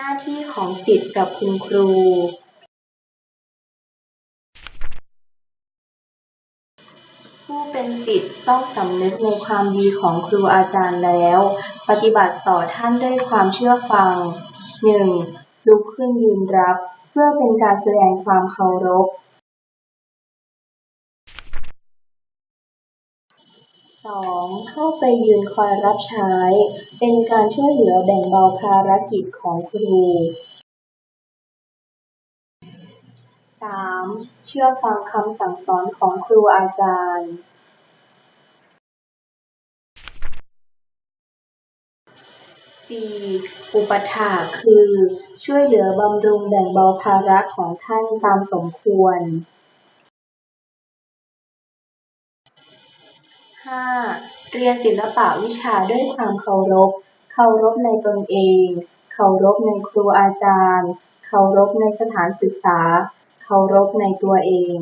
หน้าที่ของศิษย์กับคุณครูผู้เป็นศิษย์ต้องสำนึกในความดีของครูอาจารย์แล้ว ปฏิบัติต่อท่านด้วยความเชื่อฟังหนึ่งลุกขึ้นยืนรับ เพื่อเป็นการแสดงความเคารพ สองเข้าไปยืนคอยรับใช้ เป็นการช่วยเหลือแบ่งเบาภารกิจของครูสามเชื่อฟังคำสั่งสอนของครูอาจารย์สี่อุปถากย์คือ ช่วยเหลือบำรุงแบ่งเบาภาระของท่านตามสมควร 5. เรียนศิลปะวิชาด้วยความเคารพ เคารพในตนเอง เคารพในครูอาจารย์ เคารพในสถานศึกษา เคารพในตัวเอง